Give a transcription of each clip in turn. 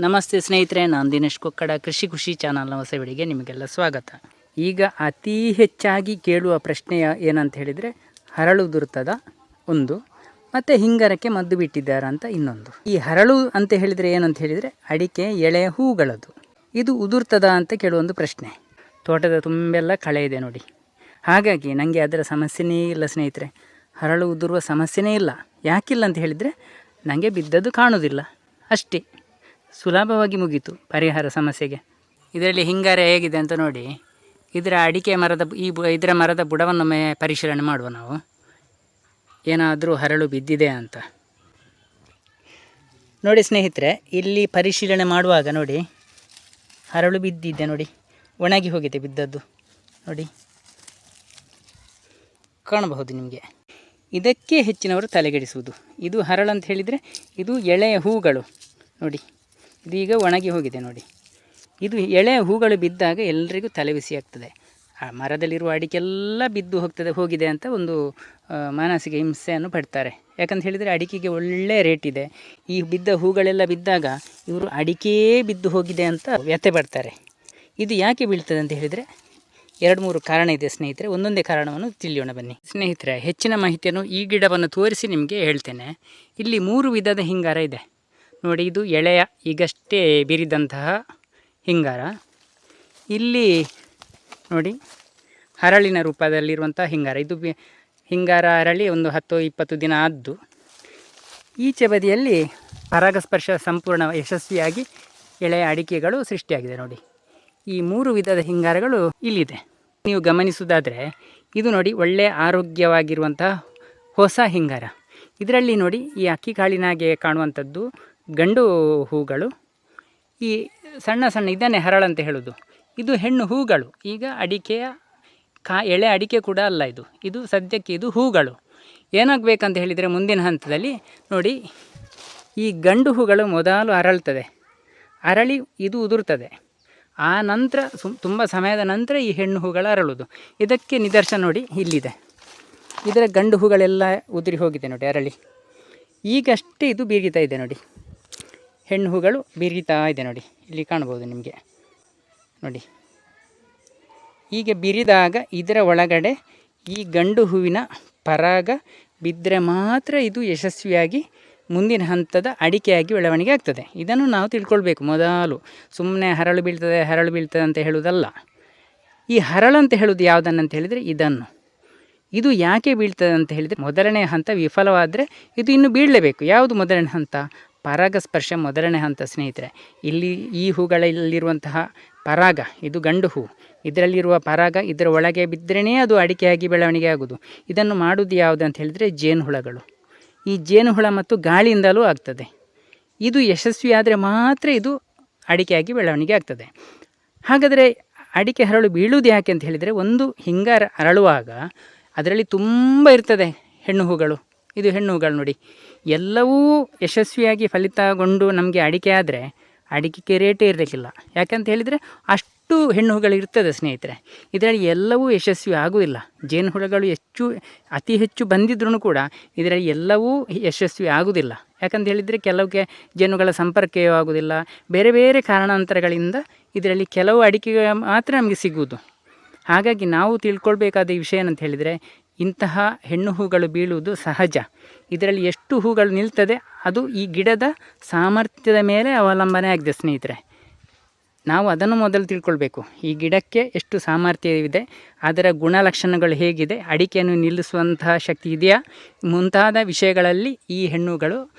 ನಮಸ್ತೆ ಸ್ನೇಹಿತರೆ, ನಾನು ದಿನೇಶ್ ಕೊಕ್ಕಡ, ಕೃಷಿ ಖುಷಿ ಚಾನಲ್ನ ಹೊಸಬಡಿಗೆ ನಿಮಗೆಲ್ಲ ಸ್ವಾಗತ. ಈಗ ಅತಿ ಹೆಚ್ಚಾಗಿ ಕೇಳುವ ಪ್ರಶ್ನೆ ಏನಂತ ಹೇಳಿದರೆ, ಹರಳು ದುರ್ತದ ಒಂದು, ಮತ್ತು ಹಿಂಗಾರಕ್ಕೆ ಮದ್ದು ಬಿಟ್ಟಿದ್ದಾರೆ ಅಂತ ಇನ್ನೊಂದು. ಈ ಹರಳು ಅಂತ ಹೇಳಿದರೆ ಏನಂತ ಹೇಳಿದರೆ, ಅಡಿಕೆ ಎಳೆ ಹೂಗಳದು. ಇದು ಉದುರ್ತದ ಅಂತ ಕೇಳುವೊಂದು ಪ್ರಶ್ನೆ. ತೋಟದ ತುಂಬೆಲ್ಲ ಕಳೆ ಇದೆ ನೋಡಿ. ಹಾಗಾಗಿ ನನಗೆ ಅದರ ಸಮಸ್ಯೆನೇ ಇಲ್ಲ ಸ್ನೇಹಿತರೆ. ಹರಳು ಉದುರುವ ಸಮಸ್ಯೆನೇ ಇಲ್ಲ. ಯಾಕಿಲ್ಲ ಅಂತ ಹೇಳಿದರೆ ನನಗೆ ಬಿದ್ದದ್ದು ಕಾಣೋದಿಲ್ಲ. ಅಷ್ಟೇ. ಸುಲಭವಾಗಿ ಮುಗೀತು ಪರಿಹಾರ ಸಮಸ್ಯೆಗೆ. ಇದರಲ್ಲಿ ಹಿಂಗಾರ ಹೇಗಿದೆ ಅಂತ ನೋಡಿ, ಇದರ ಅಡಿಕೆ ಮರದ ಈ ಇದರ ಮರದ ಬುಡವನ್ನೊಮ್ಮೆ ಪರಿಶೀಲನೆ ಮಾಡುವ ನಾವು. ಏನಾದರೂ ಹರಳು ಬಿದ್ದಿದೆ ಅಂತ. ನೋಡಿ ಸ್ನೇಹಿತರೆ, ಇಲ್ಲಿ ಪರಿಶೀಲನೆ ಮಾಡುವಾಗ ನೋಡಿ, ಹರಳು ಬಿದ್ದಿದೆ ನೋಡಿ, ಒಣಗಿ ಹೋಗಿದೆ ಬಿದ್ದದ್ದು. ನೋಡಿ, ಕಾಣಬಹುದು ನಿಮಗೆ. ಇದಕ್ಕೆ ಹೆಚ್ಚಿನವರು ತಲೆಗೆಡಿಸುವುದು. ಇದು ಹರಳು ಅಂತ ಹೇಳಿದರೆ, ಇದು ಎಳೆಯ ಹೂಗಳು. ನೋಡಿ ಇದೀಗ ಒಣಗಿ ಹೋಗಿದೆ ನೋಡಿ. ಇದು ಎಳೆ ಹೂಗಳು ಬಿದ್ದಾಗ ಎಲ್ಲರಿಗೂ ತಲೆಬಿಸಿ ಆಗ್ತದೆ. ಆ ಮರದಲ್ಲಿರುವ ಅಡಿಕೆಲ್ಲ ಬಿದ್ದು ಹೋಗ್ತದೆ, ಹೋಗಿದೆ ಅಂತ ಒಂದು ಮಾನಸಿಕ ಹಿಂಸೆಯನ್ನು ಪಡ್ತಾರೆ. ಯಾಕಂತ ಹೇಳಿದರೆ ಅಡಿಕೆಗೆ ಒಳ್ಳೆಯ ರೇಟ್ ಇದೆ. ಈ ಬಿದ್ದ ಹೂಗಳೆಲ್ಲ ಬಿದ್ದಾಗ ಇವರು ಅಡಿಕೆ ಬಿದ್ದು ಹೋಗಿದೆ ಅಂತ ವ್ಯಥೆ ಪಡ್ತಾರೆ. ಇದು ಯಾಕೆ ಬೀಳ್ತದೆ ಅಂತ ಹೇಳಿದರೆ ಎರಡು ಮೂರು ಕಾರಣ ಇದೆ ಸ್ನೇಹಿತರೆ. ಒಂದೊಂದೇ ಕಾರಣವನ್ನು ತಿಳಿಯೋಣ ಬನ್ನಿ. ಸ್ನೇಹಿತರೆ, ಹೆಚ್ಚಿನ ಮಾಹಿತಿಯನ್ನು ಈ ಗಿಡವನ್ನು ತೋರಿಸಿ ನಿಮಗೆ ಹೇಳ್ತೇನೆ. ಇಲ್ಲಿ ಮೂರು ವಿಧದ ಹಿಂಗಾರ ಇದೆ. ನೋಡಿ, ಇದು ಎಳೆಯ ಈಗಷ್ಟೇ ಬಿರಿದಂತಹ ಹಿಂಗಾರ. ಇಲ್ಲಿ ನೋಡಿ, ಹರಳಿನ ರೂಪದಲ್ಲಿರುವಂಥ ಹಿಂಗಾರ. ಇದು ಬಿ- ಹಿಂಗಾರ ಅರಳಿ ಒಂದು ಹತ್ತು ಇಪ್ಪತ್ತು ದಿನ ಆದ್ದು. ಈಚೆ ಬದಿಯಲ್ಲಿ ಪರಾಗಸ್ಪರ್ಶ ಸಂಪೂರ್ಣ ಯಶಸ್ವಿಯಾಗಿ ಎಳೆಯ ಅಡಿಕೆಗಳು ಸೃಷ್ಟಿಯಾಗಿದೆ ನೋಡಿ. ಈ ಮೂರು ವಿಧದ ಹಿಂಗಾರಗಳು ಇಲ್ಲಿದೆ. ನೀವು ಗಮನಿಸುವುದಾದರೆ, ಇದು ನೋಡಿ ಒಳ್ಳೆಯ ಆರೋಗ್ಯವಾಗಿರುವಂತಹ ಹೊಸ ಹಿಂಗಾರ. ಇದರಲ್ಲಿ ನೋಡಿ ಈ ಅಕ್ಕಿ ಕಾಳಿನಾಗೆ ಕಾಣುವಂಥದ್ದು ಗಂಡು ಹೂಗಳು, ಈ ಸಣ್ಣ ಸಣ್ಣ ಇದನ್ನೇ ಹರಳಂತ ಹೇಳೋದು. ಇದು ಹೆಣ್ಣು ಹೂಗಳು. ಈಗ ಅಡಿಕೆಯ ಕಾ, ಎಳೆ ಅಡಿಕೆ ಕೂಡ ಅಲ್ಲ ಇದು. ಇದು ಸದ್ಯಕ್ಕೆ ಇದು ಹೂಗಳು. ಏನಾಗಬೇಕಂತ ಹೇಳಿದರೆ ಮುಂದಿನ ಹಂತದಲ್ಲಿ ನೋಡಿ, ಈ ಗಂಡು ಹೂಗಳು ಮೊದಲು ಅರಳ್ತದೆ. ಅರಳಿ ಇದು ಉದುರ್ತದೆ. ಆ ನಂತರ ತುಂಬ ಸಮಯದ ನಂತರ ಈ ಹೆಣ್ಣು ಹೂಗಳು ಅರಳುವುದು ಇದಕ್ಕೆ ನಿದರ್ಶನ ನೋಡಿ ಇಲ್ಲಿದೆ. ಇದರ ಗಂಡು ಹೂಗಳೆಲ್ಲ ಉದುರಿ ಹೋಗಿದೆ ನೋಡಿ ಅರಳಿ. ಈಗಷ್ಟೇ ಇದು ಬೀರಿತಾ ಇದೆ ನೋಡಿ. ಹೆಣ್ಣು ಹೂಗಳು ಬಿರಿತಾ ಇದೆ ನೋಡಿ. ಇಲ್ಲಿ ಕಾಣ್ಬೋದು ನಿಮಗೆ. ನೋಡಿ. ಹೀಗೆ ಬಿರಿದಾಗ ಇದರ ಒಳಗಡೆ ಈ ಗಂಡು ಹೂವಿನ ಪರಾಗ ಬಿದ್ದರೆ ಮಾತ್ರ ಇದು ಯಶಸ್ವಿಯಾಗಿ ಮುಂದಿನ ಹಂತದ ಅಡಿಕೆಯಾಗಿ ಬೆಳವಣಿಗೆ ಆಗ್ತದೆ. ಇದನ್ನು ನಾವು ತಿಳ್ಕೊಳ್ಬೇಕು ಮೊದಲು. ಸುಮ್ಮನೆ ಹರಳು ಬೀಳ್ತದೆ ಹರಳು ಬೀಳ್ತದೆ ಅಂತ ಹೇಳುವುದಲ್ಲ. ಈ ಹರಳು ಅಂತ ಹೇಳುವುದು ಯಾವುದನ್ನಂತ ಹೇಳಿದರೆ ಇದನ್ನು. ಇದು ಯಾಕೆ ಬೀಳ್ತದೆ ಅಂತ ಹೇಳಿದರೆ ಮೊದಲನೇ ಹಂತ ವಿಫಲವಾದರೆ ಇದು ಇನ್ನು ಬೀಳಲೇಬೇಕು. ಯಾವುದು ಮೊದಲನೇ ಹಂತ? ಪರಾಗಸ್ಪರ್ಶ ಮೊದಲನೇ ಹಂತ, ಸ್ನೇಹಿತರೆ. ಇಲ್ಲಿ ಈ ಹೂಗಳಲ್ಲಿರುವಂತಹ ಪರಾಗ, ಇದು ಗಂಡು ಹೂ. ಇದರಲ್ಲಿರುವ ಪರಾಗ ಇದರ ಒಳಗೆ ಬಿದ್ದರೇ ಅದು ಅಡಿಕೆಯಾಗಿ ಬೆಳವಣಿಗೆ ಆಗೋದು ಇದನ್ನು ಮಾಡುವುದು ಯಾವುದು ಅಂತ ಹೇಳಿದರೆ ಜೇನುಹುಳಗಳು ಈ ಜೇನುಹುಳ ಮತ್ತು ಗಾಳಿಯಿಂದಲೂ ಆಗ್ತದೆ. ಇದು ಯಶಸ್ವಿಯಾದರೆ ಮಾತ್ರ ಇದು ಅಡಿಕೆಯಾಗಿ ಬೆಳವಣಿಗೆ ಆಗ್ತದೆ. ಹಾಗಾದರೆ ಅಡಿಕೆ ಹರಳು ಬೀಳುವುದು ಯಾಕೆ ಅಂತ ಹೇಳಿದರೆ ಒಂದು ಹಿಂಗಾರ ಅರಳುವಾಗ ಅದರಲ್ಲಿ ತುಂಬ ಇರ್ತದೆ ಹೆಣ್ಣು ಹೂಗಳು. ಇದು ಹೆಣ್ಣುಗಳು ನೋಡಿ. ಎಲ್ಲವೂ ಯಶಸ್ವಿಯಾಗಿ ಫಲಿತಗೊಂಡು ನಮಗೆ ಅಡಿಕೆ ಆದರೆ ಅಡಿಕೆಗೆ ರೇಟೇ ಇರಲಿಕ್ಕಿಲ್ಲ. ಯಾಕಂತ ಹೇಳಿದರೆ ಅಷ್ಟು ಹೆಣ್ಣು ಹೂಗಳು ಇರ್ತದೆ ಸ್ನೇಹಿತರೆ. ಇದರಲ್ಲಿ ಎಲ್ಲವೂ ಯಶಸ್ವಿ ಆಗುವುದಿಲ್ಲ ಜೇನುಹುಳುಗಳು ಹೆಚ್ಚು, ಅತಿ ಹೆಚ್ಚು ಬಂದಿದ್ರೂ ಕೂಡ ಇದರಲ್ಲಿ ಎಲ್ಲವೂ ಯಶಸ್ವಿ ಆಗುವುದಿಲ್ಲ ಯಾಕಂತ ಹೇಳಿದರೆ ಕೆಲವಕ್ಕೆ ಜೇನುಗಳ ಸಂಪರ್ಕವೂ ಆಗುವುದಿಲ್ಲ ಬೇರೆ ಬೇರೆ ಕಾರಣಾಂತರಗಳಿಂದ ಇದರಲ್ಲಿ ಕೆಲವು ಅಡಿಕೆ ಮಾತ್ರ ನಮಗೆ ಸಿಗುವುದು. ಹಾಗಾಗಿ ನಾವು ತಿಳ್ಕೊಳ್ಬೇಕಾದ ವಿಷಯ ಏನಂತ ಹೇಳಿದರೆ ಇಂತಹ ಹೆಣ್ಣು ಹೂಗಳು ಬೀಳುವುದು ಸಹಜ. ಇದರಲ್ಲಿ ಎಷ್ಟು ಹೂಗಳು ನಿಲ್ತದೆ ಅದು ಈ ಗಿಡದ ಸಾಮರ್ಥ್ಯದ ಮೇಲೆ ಅವಲಂಬನೆ ಆಗಿದೆ ಸ್ನೇಹಿತರೆ. ನಾವು ಅದನ್ನು ಮೊದಲು ತಿಳ್ಕೊಳ್ಬೇಕು. ಈ ಗಿಡಕ್ಕೆ ಎಷ್ಟು ಸಾಮರ್ಥ್ಯವಿದೆ, ಅದರ ಗುಣಲಕ್ಷಣಗಳು ಹೇಗಿದೆ, ಅಡಿಕೆಯನ್ನು ನಿಲ್ಲಿಸುವಂತಹ ಶಕ್ತಿ ಇದೆಯಾ? ಮುಂತಾದ ವಿಷಯಗಳಲ್ಲಿ ಈ ಹೆಣ್ಣುಗಳು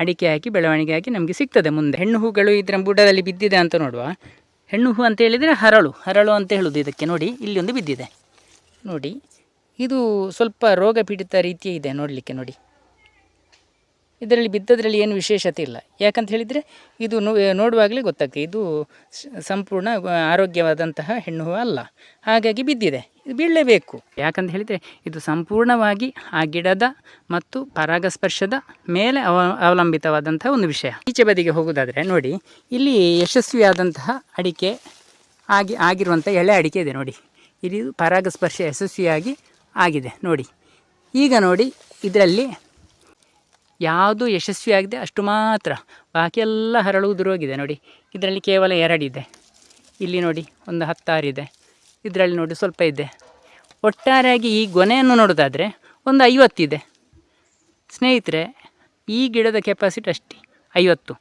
ಅಡಿಕೆ ಹಾಕಿ, ಬೆಳವಣಿಗೆ ಹಾಕಿ ನಮಗೆ ಸಿಗ್ತದೆ ಮುಂದೆ. ಹೆಣ್ಣು ಹೂಗಳು ಇದರ ಬುಡದಲ್ಲಿ ಬಿದ್ದಿದೆ ಅಂತ ನೋಡುವ. ಹೆಣ್ಣು ಹೂ ಅಂತ ಹೇಳಿದರೆ ಹರಳು. ಹರಳು ಅಂತ ಹೇಳೋದು ಇದಕ್ಕೆ ನೋಡಿ. ಇಲ್ಲಿ ಒಂದು ಬಿದ್ದಿದೆ. ನೋಡಿ. ಇದು ಸ್ವಲ್ಪ ರೋಗ ಪೀಡಿತ ರೀತಿ ಇದೆ ನೋಡಲಿಕ್ಕೆ ನೋಡಿ. ಇದರಲ್ಲಿ ಬಿದ್ದದರಲ್ಲಿ ಏನು ವಿಶೇಷತೆ ಇಲ್ಲ. ಯಾಕಂತ ಹೇಳಿದರೆ ಇದು ನೋಡುವಾಗಲೇ ಗೊತ್ತಾಗ್ತದೆ. ಇದು ಸಂಪೂರ್ಣ ಆರೋಗ್ಯವಾದಂತಹ ಹೆಣ್ಣು ಅಲ್ಲ. ಹಾಗಾಗಿ ಬಿದ್ದಿದೆ. ಇದು ಬೀಳಲೇಬೇಕು. ಯಾಕಂತ ಹೇಳಿದರೆ ಇದು ಸಂಪೂರ್ಣವಾಗಿ ಆ ಗಿಡದ ಮತ್ತು ಪರಾಗಸ್ಪರ್ಶದ ಮೇಲೆ ಅವ ಅವಲಂಬಿತವಾದಂತಹ ಒಂದು ವಿಷಯ. ಈಚೆ ಬದಿಗೆ ಹೋಗೋದಾದರೆ ನೋಡಿ, ಇಲ್ಲಿ ಯಶಸ್ವಿಯಾದಂತಹ ಅಡಿಕೆ ಆಗಿ, ಆಗಿರುವಂಥ ಎಳೆ ಅಡಿಕೆ ಇದೆ ನೋಡಿ. ಇಲ್ಲಿ ಪರಾಗಸ್ಪರ್ಶ ಯಶಸ್ವಿಯಾಗಿ ಆಗಿದೆ, ನೋಡಿ. ಈಗ ನೋಡಿ, ಇದರಲ್ಲಿ ಯಾವುದು ಯಶಸ್ವಿಯಾಗಿದೆ ಅಷ್ಟು ಮಾತ್ರ. ಬಾಕಿ ಎಲ್ಲ ಹರಳುವುದುರೋಗಿದೆ ನೋಡಿ. ಇದರಲ್ಲಿ ಕೇವಲ ಎರಡಿದೆ ಇಲ್ಲಿ ನೋಡಿ, ಒಂದು ಹತ್ತಾರಿದೆ ಇದರಲ್ಲಿ ನೋಡಿ, ಸ್ವಲ್ಪ ಇದೆ. ಒಟ್ಟಾರೆಯಾಗಿ ಈ ಗೊನೆಯನ್ನು ನೋಡೋದಾದರೆ ಒಂದು ಐವತ್ತಿದೆ ಸ್ನೇಹಿತರೆ, ಈ ಗಿಡದ ಕೆಪಾಸಿಟಿ ಅಷ್ಟೇ, ಐವತ್ತು.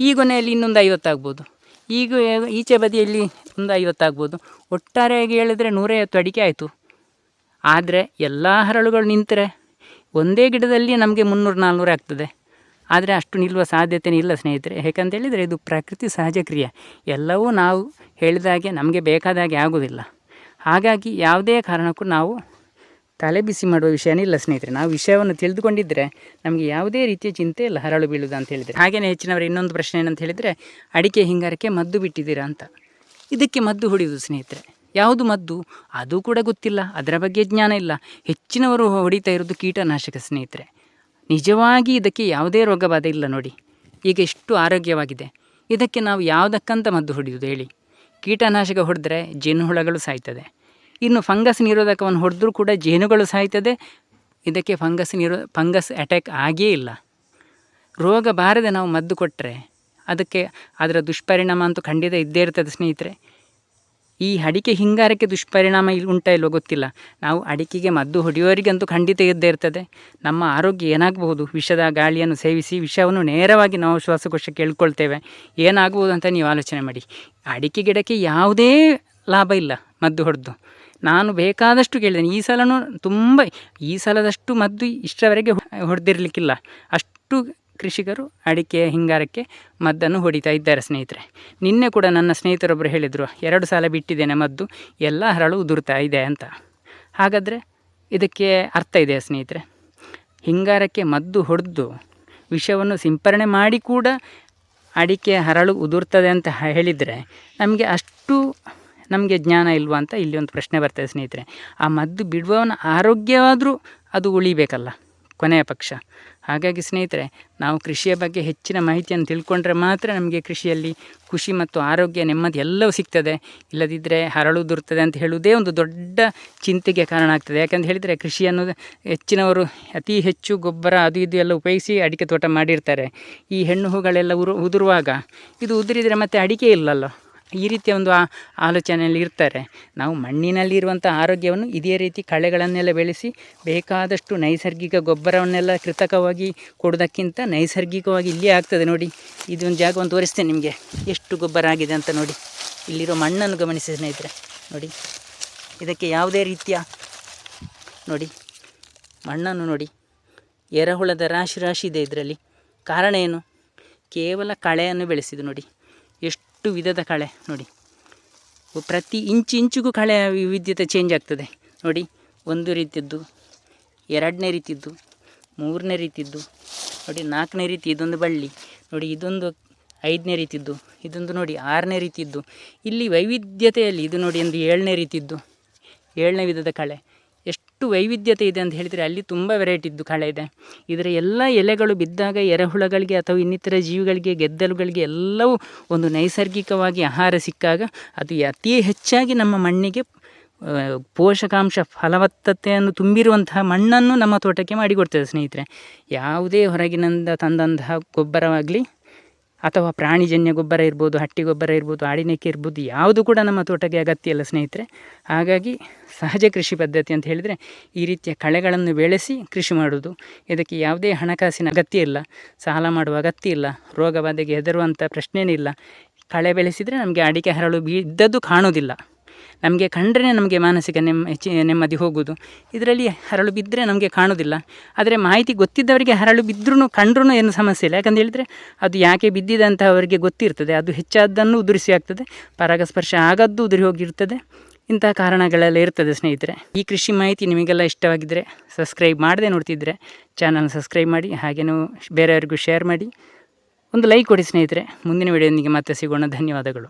ಈ ಗೊನೆಯಲ್ಲಿ ಇನ್ನೊಂದು ಐವತ್ತಾಗ್ಬೋದು ಈಗ ಈಚೆ ಬದಿಯಲ್ಲಿ ಒಂದು ಐವತ್ತಾಗ್ಬೋದು ಒಟ್ಟಾರೆಯಾಗಿ ಹೇಳಿದರೆ ನೂರೈವತ್ತು ಅಡಿಕೆ ಆಯಿತು. ಆದರೆ ಎಲ್ಲ ಹರಳುಗಳು ನಿಂತರೆ. ಒಂದೇ ಗಿಡದಲ್ಲಿ ನಮಗೆ ಮುನ್ನೂರು, ನಾಲ್ನೂರು ಆಗ್ತದೆ. ಆದರೆ ಅಷ್ಟು ನಿಲ್ಲುವ ಸಾಧ್ಯತೆನೇ ಇಲ್ಲ ಸ್ನೇಹಿತರೆ. ಯಾಕಂತ ಹೇಳಿದರೆ ಇದು ಪ್ರಕೃತಿ ಸಹಜ ಕ್ರಿಯೆ. ಎಲ್ಲವೂ ನಾವು ಹೇಳಿದ ಹಾಗೆ ನಮಗೆ ಬೇಕಾದಾಗೆ ಆಗುವುದಿಲ್ಲ ಹಾಗಾಗಿ ಯಾವುದೇ ಕಾರಣಕ್ಕೂ ನಾವು ತಲೆ ಬಿಸಿ ಮಾಡುವ ವಿಷಯನೇ ಇಲ್ಲ ಸ್ನೇಹಿತರೆ. ನಾವು ವಿಷಯವನ್ನು ತಿಳಿದುಕೊಂಡಿದ್ದರೆ ನಮಗೆ ಯಾವುದೇ ರೀತಿಯ ಚಿಂತೆ ಇಲ್ಲ ಹರಳು ಬೀಳುವುದು ಅಂತ ಹೇಳಿದರೆ. ಹಾಗೆಯೇ ಹೆಚ್ಚಿನವರು, ಇನ್ನೊಂದು ಪ್ರಶ್ನೆ ಏನಂತ ಹೇಳಿದರೆ, ಅಡಿಕೆ ಹಿಂಗಾರಕ್ಕೆ ಮದ್ದು ಬಿಟ್ಟಿದ್ದೀರಾ ಅಂತ. ಇದಕ್ಕೆ ಮದ್ದು ಹೊಡೆಯುವುದು ಸ್ನೇಹಿತರೆ. ಯಾವುದು ಮದ್ದು? ಅದು ಕೂಡ ಗೊತ್ತಿಲ್ಲ. ಅದರ ಬಗ್ಗೆ ಜ್ಞಾನ ಇಲ್ಲ. ಹೆಚ್ಚಿನವರು ಹೊಡಿತಾ ಇರೋದು ಕೀಟನಾಶಕ ಸ್ನೇಹಿತರೆ. ನಿಜವಾಗಿ ಇದಕ್ಕೆ ಯಾವುದೇ ರೋಗ ಬಾಧೆ ಇಲ್ಲ ನೋಡಿ. ಈಗ ಎಷ್ಟು ಆರೋಗ್ಯವಾಗಿದೆ. ಇದಕ್ಕೆ ನಾವು ಯಾವುದಕ್ಕಂತ ಮದ್ದು ಹೊಡೆಯುವುದು ಹೇಳಿ. ಕೀಟನಾಶಕ ಹೊಡೆದ್ರೆ ಜೇನುಹುಳಗಳು ಸಾಯ್ತದೆ. ಇನ್ನು ಫಂಗಸ್ ನಿರೋಧಕವನ್ನು ಹೊಡೆದ್ರೂ ಕೂಡ ಜೇನುಗಳು ಸಾಯ್ತದೆ. ಇದಕ್ಕೆ ಫಂಗಸ್ ನಿರೋ, ಫಂಗಸ್ ಅಟ್ಯಾಕ್ ಆಗೇ ಇಲ್ಲ. ರೋಗ ಬಾರದೆ ನಾವು ಮದ್ದು ಕೊಟ್ಟರೆ ಅದಕ್ಕೆ ಅದರ ದುಷ್ಪರಿಣಾಮ ಅಂತೂ ಖಂಡಿತ ಇದ್ದೇ ಇರ್ತದೆ ಸ್ನೇಹಿತರೆ. ಈ ಅಡಿಕೆ ಹಿಂಗಾರಕ್ಕೆ ದುಷ್ಪರಿಣಾಮ ಇಲ್ಲಿ ಉಂಟಾ ಇಲ್ಲೋ ಗೊತ್ತಿಲ್ಲ. ನಾವು ಅಡಿಕೆಗೆ ಮದ್ದು ಹೊಡೆಯುವವರಿಗಂತೂ ಖಂಡಿತ ಇದ್ದೇ ಇರ್ತದೆ. ನಮ್ಮ ಆರೋಗ್ಯ ಏನಾಗಬಹುದು? ವಿಷದ ಗಾಳಿಯನ್ನು ಸೇವಿಸಿ ವಿಷವನ್ನು ನೇರವಾಗಿ ನಾವು ಶ್ವಾಸಕೋಶಕ್ಕೆ ಎಳ್ಕೊಳ್ತೇವೆ ಏನಾಗಬಹುದು ಅಂತ ನೀವು ಆಲೋಚನೆ ಮಾಡಿ. ಅಡಿಕೆ ಗಿಡಕ್ಕೆ ಯಾವುದೇ ಲಾಭ ಇಲ್ಲ ಮದ್ದು ಹೊಡೆದು. ನಾನು ಬೇಕಾದಷ್ಟು ಕೇಳಿದ್ದೇನೆ. ಈ ಸಲನೂ ತುಂಬ ಈ ಸಲದಷ್ಟು ಮದ್ದು ಇಷ್ಟರವರೆಗೆ ಹೊಡೆದಿರಲಿಕ್ಕಿಲ್ಲ. ಅಷ್ಟು ಕೃಷಿಕರು ಅಡಿಕೆ, ಹಿಂಗಾರಕ್ಕೆ ಮದ್ದನ್ನು ಹೊಡಿತಾ ಇದ್ದಾರೆ ಸ್ನೇಹಿತರೆ. ನಿನ್ನೆ ಕೂಡ ನನ್ನ ಸ್ನೇಹಿತರೊಬ್ಬರು ಹೇಳಿದರು, ಎರಡು ಸಲ ಬಿಟ್ಟಿದ್ದೇನೆ ಮದ್ದು, ಎಲ್ಲ ಹರಳು ಉದುರ್ತಾ ಇದೆ ಅಂತ. ಹಾಗಾದರೆ ಇದಕ್ಕೆ ಅರ್ಥ ಇದೆ ಸ್ನೇಹಿತರೆ. ಹಿಂಗಾರಕ್ಕೆ ಮದ್ದು ಹೊಡೆದು ವಿಷವನ್ನು ಸಿಂಪರಣೆ ಮಾಡಿ ಕೂಡ ಅಡಿಕೆ ಹರಳು ಉದುರ್ತದೆ ಅಂತ ಹೇಳಿದರೆ ನಮಗೆ ಅಷ್ಟು ನಮಗೆ ಜ್ಞಾನ ಇಲ್ವಾ ಅಂತ ಇಲ್ಲಿ ಒಂದು ಪ್ರಶ್ನೆ ಬರ್ತದೆ ಸ್ನೇಹಿತರೆ. ಆ ಮದ್ದು ಬಿಡುವವನ ಆರೋಗ್ಯವಾದರೂ ಅದು ಉಳಿಬೇಕಲ್ಲ. ಕೊನೆಯ ಪಕ್ಷ. ಹಾಗಾಗಿ ಸ್ನೇಹಿತರೆ, ನಾವು ಕೃಷಿಯ ಬಗ್ಗೆ ಹೆಚ್ಚಿನ ಮಾಹಿತಿಯನ್ನು ತಿಳ್ಕೊಂಡ್ರೆ ಮಾತ್ರ ನಮಗೆ ಕೃಷಿಯಲ್ಲಿ ಖುಷಿ ಮತ್ತು ಆರೋಗ್ಯ ನೆಮ್ಮದಿ ಎಲ್ಲವೂ ಸಿಗ್ತದೆ. ಇಲ್ಲದಿದ್ದರೆ ಹರಳು ದುರ್ತದೆ ಅಂತ ಹೇಳುವುದೇ ಒಂದು ದೊಡ್ಡ ಚಿಂತೆಗೆ ಕಾರಣ ಆಗ್ತದೆ. ಯಾಕಂತ ಹೇಳಿದರೆ ಕೃಷಿಯನ್ನು ಹೆಚ್ಚಿನವರು ಅತಿ ಹೆಚ್ಚು ಗೊಬ್ಬರ ಅದು ಇದು ಎಲ್ಲ ಉಪಯೋಗಿಸಿ ಅಡಿಕೆ ತೋಟ ಮಾಡಿರ್ತಾರೆ. ಈ ಹೆಣ್ಣು ಹೂಗಳೆಲ್ಲ ಉರು, ಉದುರುವಾಗ ಇದು ಉದುರಿದರೆ ಮತ್ತೆ ಅಡಿಕೆ ಇಲ್ಲಲ್ಲ? ಈ ರೀತಿಯ ಒಂದು ಆಲೋಚನೆಯಲ್ಲಿ ಇರ್ತಾರೆ. ನಾವು ಮಣ್ಣಿನಲ್ಲಿರುವಂಥ ಆರೋಗ್ಯವನ್ನು ಇದೇ ರೀತಿ ಕಳೆಗಳನ್ನೆಲ್ಲ ಬೆಳೆಸಿ ಬೇಕಾದಷ್ಟು ನೈಸರ್ಗಿಕ ಗೊಬ್ಬರವನ್ನೆಲ್ಲ ಕೃತಕವಾಗಿ ಕೊಡೋದಕ್ಕಿಂತ ನೈಸರ್ಗಿಕವಾಗಿ ಇಲ್ಲೇ ಆಗ್ತದೆ ನೋಡಿ. ಇದೊಂದು ಜಾಗವನ್ನು ತೋರಿಸ್ತೇನೆ ನಿಮಗೆ. ಎಷ್ಟು ಗೊಬ್ಬರ ಆಗಿದೆ ಅಂತ ನೋಡಿ. ಇಲ್ಲಿರೋ ಮಣ್ಣನ್ನು ಗಮನಿಸಿ ಸ್ನೇಹಿತರೆ. ನೋಡಿ. ಇದಕ್ಕೆ ಯಾವುದೇ ರೀತಿಯ ನೋಡಿ. ಮಣ್ಣನ್ನು ನೋಡಿ. ಎರೆಹುಳದ ರಾಶಿ ರಾಶಿ ಇದೆ ಇದರಲ್ಲಿ. ಕಾರಣ ಏನು? ಕೇವಲ ಕಳೆಯನ್ನು ಬೆಳೆಸಿದ್ದು ನೋಡಿ. ಎಷ್ಟು ವಿಧದ ಕಳೆ, ನೋಡಿ. ಪ್ರತಿ ಇಂಚು ಇಂಚಿಗೂ ಕಳೆ ವಿವಿಧ್ಯತೆ ಚೇಂಜ್ ಆಗ್ತದೆ. ನೋಡಿ, ಒಂದು ರೀತಿಯದ್ದು, ಎರಡನೇ ರೀತಿಯದ್ದು, ಮೂರನೇ ರೀತಿಯದ್ದು, ನೋಡಿ, ನಾಲ್ಕನೇ ರೀತಿ, ಇದೊಂದು ಬಳ್ಳಿ, ನೋಡಿ, ಇದೊಂದು ಐದನೇ ರೀತಿದ್ದು ಇದೊಂದು ನೋಡಿ, ಆರನೇ ರೀತಿದ್ದು ಇಲ್ಲಿ ವೈವಿಧ್ಯತೆಯಲ್ಲಿ ಇದು ನೋಡಿ ಒಂದು ಏಳನೇ ರೀತಿದ್ದು ಏಳನೇ ವಿಧದ ಕಳೆ. ಎಷ್ಟು ವೈವಿಧ್ಯತೆ ಇದೆ ಅಂತ ಹೇಳಿದರೆ ಅಲ್ಲಿ ತುಂಬ ವೆರೈಟಿದ್ದು ಕಳೆ ಇದೆ. ಇದರ ಎಲ್ಲ ಎಲೆಗಳು ಬಿದ್ದಾಗ ಎರೆಹುಳಗಳಿಗೆ ಅಥವಾ ಇನ್ನಿತರ ಜೀವಿಗಳಿಗೆ, ಗೆದ್ದಲುಗಳಿಗೆ ಎಲ್ಲವೂ ಒಂದು ನೈಸರ್ಗಿಕವಾಗಿ ಆಹಾರ ಸಿಕ್ಕಾಗ ಅದು ಅತಿ ಹೆಚ್ಚಾಗಿ ನಮ್ಮ ಮಣ್ಣಿಗೆ ಪೋಷಕಾಂಶ ಫಲವತ್ತತೆಯನ್ನು ತುಂಬಿರುವಂತಹ ಮಣ್ಣನ್ನು ನಮ್ಮ ತೋಟಕ್ಕೆ ಮಾಡಿಕೊಡ್ತದೆ ಸ್ನೇಹಿತರೆ. ಯಾವುದೇ ಹೊರಗಿನಿಂದ ತಂದಂತಹ ಗೊಬ್ಬರವಾಗಲಿ ಅಥವಾ ಪ್ರಾಣಿಜನ್ಯ ಗೊಬ್ಬರ ಇರ್ಬೋದು, ಹಟ್ಟಿ ಗೊಬ್ಬರ ಇರ್ಬೋದು ಆಡಿನಕ್ಕೆ ಇರ್ಬೋದು, ಯಾವುದು ಕೂಡ ನಮ್ಮ ತೋಟಕ್ಕೆ ಅಗತ್ಯ ಇಲ್ಲ ಸ್ನೇಹಿತರೆ. ಹಾಗಾಗಿ ಸಹಜ ಕೃಷಿ ಪದ್ಧತಿ ಅಂತ ಹೇಳಿದರೆ ಈ ರೀತಿಯ ಕಳೆಗಳನ್ನು ಬೆಳೆಸಿ ಕೃಷಿ ಮಾಡುವುದು. ಇದಕ್ಕೆ ಯಾವುದೇ ಹಣಕಾಸಿನ ಅಗತ್ಯ ಇಲ್ಲ, ಸಾಲ ಮಾಡುವ ಅಗತ್ಯ ಇಲ್ಲ, ರೋಗ ಬಾಧೆಗೆ ಹೆದರುವಂಥ ಪ್ರಶ್ನೆಯೇ ಇಲ್ಲ. ಕಳೆ ಬೆಳೆಸಿದರೆ ನಮಗೆ ಅಡಿಕೆ ಹರಳು ಬಿದ್ದದ್ದು ಕಾಣೋದಿಲ್ಲ ನಮಗೆ ಕಂಡ್ರೆ ನಮಗೆ ಮಾನಸಿಕ ನೆಮ್ಮ ಹೆಚ್ಚಿ ನೆಮ್ಮದಿ ಹೋಗುವುದು ಇದರಲ್ಲಿ ಹರಳು ಬಿದ್ದರೆ ನಮಗೆ ಕಾಣೋದಿಲ್ಲ. ಆದರೆ ಮಾಹಿತಿ ಗೊತ್ತಿದ್ದವರಿಗೆ ಹರಳು ಬಿದ್ದರೂ ಕಂಡ್ರೂ ಏನು ಸಮಸ್ಯೆ ಇಲ್ಲ. ಯಾಕಂತ ಹೇಳಿದರೆ ಅದು ಯಾಕೆ ಬಿದ್ದಿದೆ ಅವರಿಗೆ ಗೊತ್ತಿರ್ತದೆ. ಅದು ಹೆಚ್ಚಾದ್ದನ್ನು ಉದುರಿಸಿ ಆಗ್ತದೆ. ಪರಾಗಸ್ಪರ್ಶ ಆಗದ್ದು ಉದುರಿ ಹೋಗಿರ್ತದೆ. ಇಂತಹ ಕಾರಣಗಳೆಲ್ಲ ಇರ್ತದೆ ಸ್ನೇಹಿತರೆ. ಈ ಕೃಷಿ ಮಾಹಿತಿ ನಿಮಗೆಲ್ಲ ಇಷ್ಟವಾಗಿದ್ದರೆ ಸಬ್ಸ್ಕ್ರೈಬ್ ಮಾಡದೆ ನೋಡ್ತಿದ್ದರೆ ಚಾನಲ್ ಸಬ್ಸ್ಕ್ರೈಬ್ ಮಾಡಿ ಹಾಗೇನೂ ಬೇರೆಯವರಿಗೂ ಶೇರ್ ಮಾಡಿ. ಒಂದು ಲೈಕ್ ಕೊಡಿ ಸ್ನೇಹಿತರೆ. ಮುಂದಿನ ವಿಡಿಯೋನಿಗೆ ಮತ್ತೆ ಸಿಗೋಣ. ಧನ್ಯವಾದಗಳು.